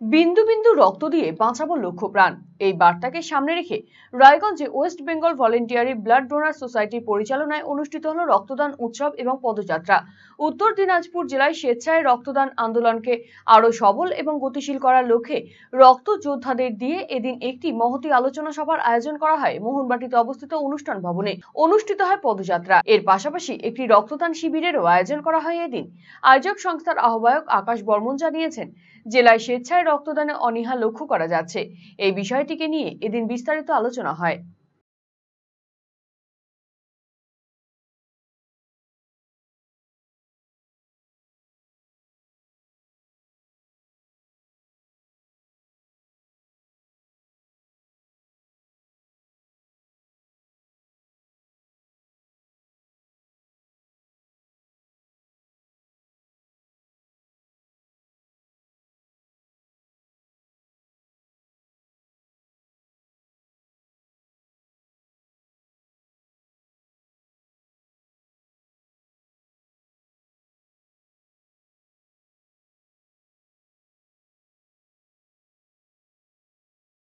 বিন্দু বিন্দু রক্ত দিয়ে বাঁচাবো লক্ষ্য প্রাণ এই বার্তাকে সামনে রেখে রায়গঞ্জে West Bengal voluntary blood donor সোসাইটির পরিচালনায় অনুষ্ঠিত হলো রক্তদান উৎসব এবং পদযাত্রা। উত্তর দিনাজপুর জেলায় স্বেচ্ছায় রক্তদান আন্দোলনকে আরও সবল এবং গতিশীল করার লক্ষ্যে রক্ত যোদ্ধাদের দিয়ে এদিন একটি মহতি আলোচনা সভার আয়োজন করা হয় মোহনবাটিতে অবস্থিত অনুষ্ঠান ভবনে। অনুষ্ঠিত হয় পদযাত্রা। এর পাশাপাশি একটি রক্তদান শিবিরেরও আয়োজন করা হয় এদিন। আয়োজক সংস্থার আহ্বায়ক আকাশ বর্মন জানিয়েছেন, জেলায় স্বেচ্ছায় রক্তদানে অনীহা লক্ষ্য করা যাচ্ছে। এই বিষয়টিকে নিয়ে এদিন বিস্তারিত আলোচনা হয়।